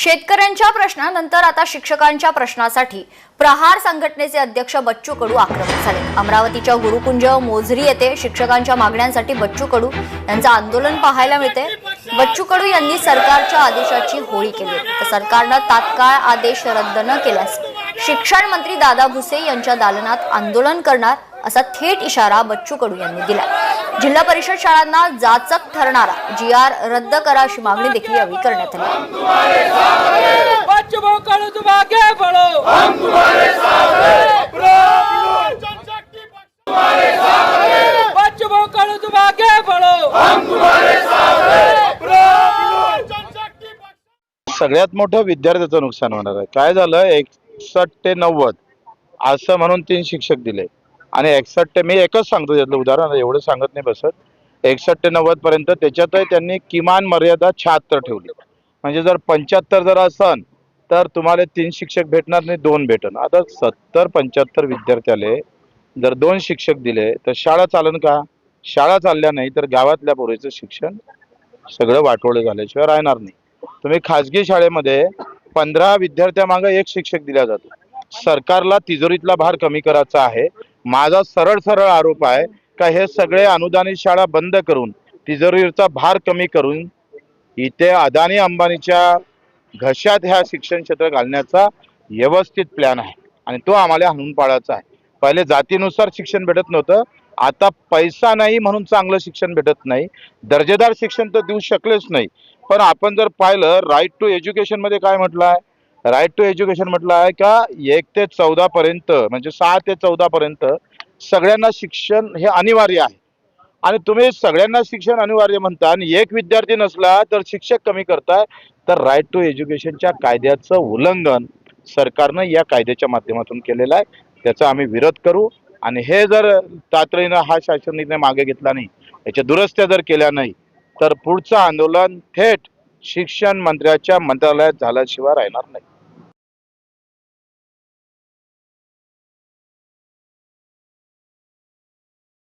शेतकऱ्यांच्या प्रश्नानंतर आता शिक्षकांच्या प्रश्नासाठी प्रहार संघटनेचे अध्यक्ष बच्चू कडू आक्रमक झाले अमरावतीच्या गुरुकुंज मोझरी येथे शिक्षकांच्या मागण्यांसाठी बच्चू कडू यांचं आंदोलन पाहायला मिळते बच्चू कडू यांनी सरकारच्या आदेशाची होळी केली तर सरकारनं तात्काळ आदेश रद्द न केल्यास शिक्षण मंत्री दादा भुसे यांच्या दालनात आंदोलन करणार असा थेट इशारा बच्चू कडू यांनी दिला जिल्हा परिषद शाळांना जाचक ठरणारा जी आर रद्द करा अशी मागणी देखील यावेळी करण्यात आली. हैं हैं हैं सगळ्यात मोठं विद्यार्थ्याचं नुकसान होणार आहे. काय झालं? एकसष्ट ते नव्वद असं म्हणून तीन शिक्षक दिले. आणि एकसष्ट ते मी एकच सांगतो त्यातलं उदाहरण एवढं सांगत नाही बसत. एकसष्ट ते नव्वद पर्यंत त्याच्यातही त्यांनी किमान मर्यादा शहात्तर ठेवली. म्हणजे जर पंच्याहत्तर जर असन तर तुम्हाला तीन शिक्षक भेटणार नाही दोन भेटन. आता सत्तर पंच्याहत्तर विद्यार्थ्याले जर दोन शिक्षक दिले तर शाळा चालन का? शाळा चालल्या नाही तर गावातल्या पोरीचं शिक्षण सगळं वाटोळं झाल्याशिवाय राहणार नाही. तुम्ही खाजगी शाळेमध्ये पंधरा विद्यार्थ्यामागं एक शिक्षक दिला जातो. सरकारला तिजोरीतला भार कमी करायचा आहे. माझा सरळ सरळ आरोप आहे का हे सगळे अनुदानित शाळा बंद करून तिजोरीचा भार कमी करून इथे अदानी अंबानीच्या घशात ह्या शिक्षण क्षेत्र घालण्याचा व्यवस्थित प्लॅन आहे. आणि तो आम्हाला हणून पाळायचा आहे. पहिले जातीनुसार शिक्षण भेटत नव्हतं. आता पैसा नाही म्हणून चांगलं शिक्षण भेटत नाही. दर्जेदार शिक्षण तर देऊ शकलेच नाही. पण आपण जर पाहिलं राईट टू एज्युकेशनमध्ये काय म्हटलं आहे? राईट टू एज्युकेशन म्हटलं आहे का एक ते चौदा पर्यंत म्हणजे सहा ते चौदा पर्यंत सगळ्यांना शिक्षण हे अनिवार्य आहे. आणि तुम्ही सगळ्यांना शिक्षण अनिवार्य म्हणता आणि एक विद्यार्थी नसला तर शिक्षक कमी करताय तर राईट टू एज्युकेशनच्या कायद्याचं उल्लंघन सरकारनं या कायद्याच्या माध्यमातून केलेलं आहे. त्याचा आम्ही विरोध करू आणि हे जर तातडीनं हा शासन निर्णय मागे घेतला नाही याच्या दुरुस्त्या जर केल्या नाही तर पुढचं आंदोलन थेट शिक्षण मंत्र्याच्या मंत्रालयात झाल्याशिवाय राहणार नाही.